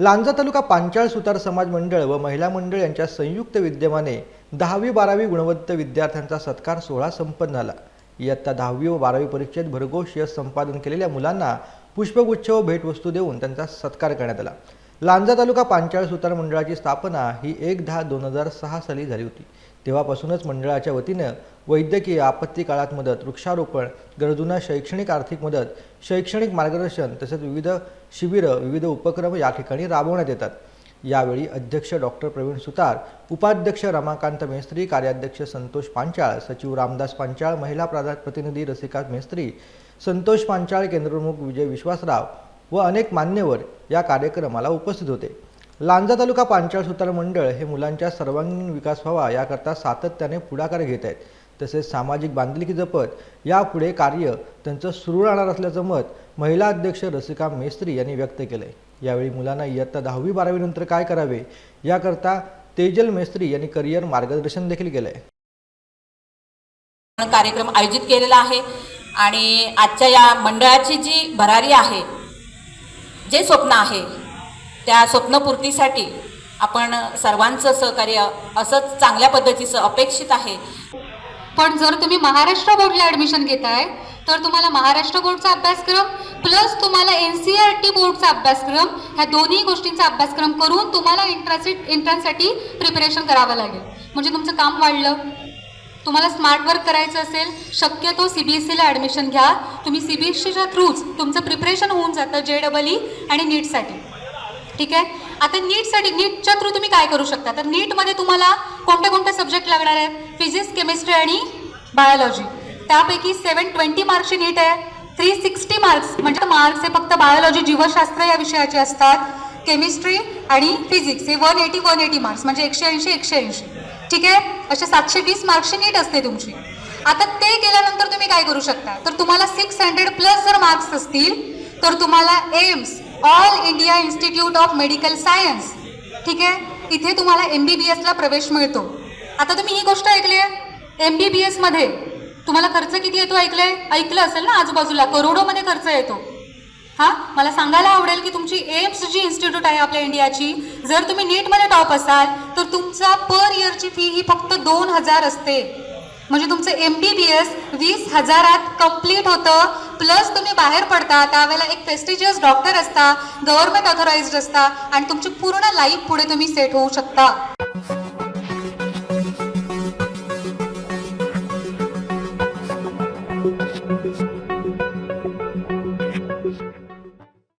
लांजा तालुका पांचाळ सुतार समाज मंडळ व महिला मंडळ यांच्या संयुक्त विद्यमाने दहावी बारावी गुणवत्त विद्यार्थ्यांचा सत्कार सोहळा संपन्न झाला. इयत्ता दहावी व बारावी परीक्षेत भरघोष यश संपादन केलेल्या मुलांना पुष्पगुच्छ व भेटवस्तू देऊन त्यांचा सत्कार करण्यात आला. लांजा तालुका पांचाळ सुतार मंडळाची स्थापना ही एक दहा दोन हजार सहा साली झाली होती. तेव्हापासूनच मंडळाच्या वतीनं वैद्यकीय आपत्ती काळात मदत वृक्षारोपण गरजूंना शैक्षणिक आर्थिक मदत शैक्षणिक मार्गदर्शन तसेच विविध शिबिरं विविध उपक्रम या ठिकाणी राबवण्यात येतात. यावेळी अध्यक्ष डॉक्टर प्रवीण सुतार उपाध्यक्ष रमाकांत मेस्त्री कार्याध्यक्ष संतोष पांचाळ सचिव रामदास पांचाळ महिला प्रतिनिधी रसिका मेस्त्री संतोष पांचाळ केंद्रप्रमुख विजय विश्वासराव व अनेक मान्यवर या कार्यक्रमाला उपस्थित होते. लांजा तालुका पांचाळ सुतार मंडळ हे मुलांच्या सर्वांगीण विकास व्हावा याकरता सातत्याने पुढाकार घेत आहेत. तसेच सामाजिक बांधिलकी जपत यापुढे कार्य त्यांचं सुरू राहणार असल्याचं मत महिला अध्यक्ष रसिका मेस्त्री यांनी व्यक्त केलं आहे यावेळी मुलांना इयत्ता दहावी बारावीनंतर काय करावे याकरता तेजल मेस्त्री यांनी करिअर मार्गदर्शन देखील केलं आहे कार्यक्रम आयोजित केलेला आहे आणि आजच्या या मंडळाची जी भरारी आहे जे स्वप्न आहे त्या स्वप्नपूर्तीसाठी आपण सर्वांचं सहकार्य असंच चांगल्या पद्धतीचं अपेक्षित आहे. पण जर तुम्ही महाराष्ट्र बोर्डला ॲडमिशन घेताय तर तुम्हाला महाराष्ट्र बोर्डचा अभ्यासक्रम प्लस तुम्हाला एन सी आर टी बोर्डचा अभ्यासक्रम ह्या दोन्ही गोष्टींचा अभ्यासक्रम करून तुम्हाला इंट्रान्सी इंट्रान्ससाठी प्रिपरेशन करावं लागेल. म्हणजे तुमचं काम वाढलं. तुम्हाला स्मार्ट वर्क करायचं असेल शक्यतो सी बी एस सीला ॲडमिशन घ्या. तुम्ही सी बी एस सीच्या थ्रूच तुमचं प्रिपरेशन होऊन जातं जे डबल ई आणि नीटसाठी ठीक आहे? आता नीटसाठी नीटच्या थ्रू तुम्ही काय करू शकता? तर नीटमध्ये तुम्हाला कोणते कोणते सब्जेक्ट लागणार आहेत? फिजिक्स केमिस्ट्री आणि बायोलॉजी त्यापैकी सेवन ट्वेंटी मार्क्सची नीट आहे. थ्री सिक्स्टी मार्क्स म्हणजे मार्क्स हे फक्त बायोलॉजी जीवशास्त्र या विषयाचे असतात. केमिस्ट्री आणि फिजिक्स हे one eighty one eighty marks म्हणजे एकशे ऐंशी एकशे ऐंशी. ठीक आहे? असे सातशे वीस मार्क्सची नीट असते तुमची. आता ते केल्यानंतर तुम्ही काय करू शकता? तर तुम्हाला सिक्स हंड्रेड प्लस जर मार्क्स असतील तर तुम्हाला AIIMS All India Institute of Medical Science ठीक आहे? इथे तुम्हाला एम बी बी एसला प्रवेश मिळतो. आता तुम्ही ही गोष्ट ऐकली आहे? एम बी बी एसमध्ये तुम्हाला खर्च किती येतो ऐकलंय? ऐकलं असेल ना आजूबाजूला? करोडोमध्ये खर्च येतो. हां? मला सांगायला आवडेल की तुमची एम्स जी इन्स्टिट्यूट आहे आपल्या इंडियाची जर तुम्ही नीटमध्ये टॉप असाल तर तुमचा पर इयरची फी ही फक्त दोन हजार असते. म्हणजे तुमचं एम बी बी एस वीस हजारात कंप्लीट होतं. प्लस तुम्ही बाहेर पडता त्यावेळेला एक प्रेस्टिजियस डॉक्टर असता गव्हर्नमेंट ऑथोराइज्ड असता आणि तुमची पूर्ण लाईफ पुढे तुम्ही सेट होऊ शकता.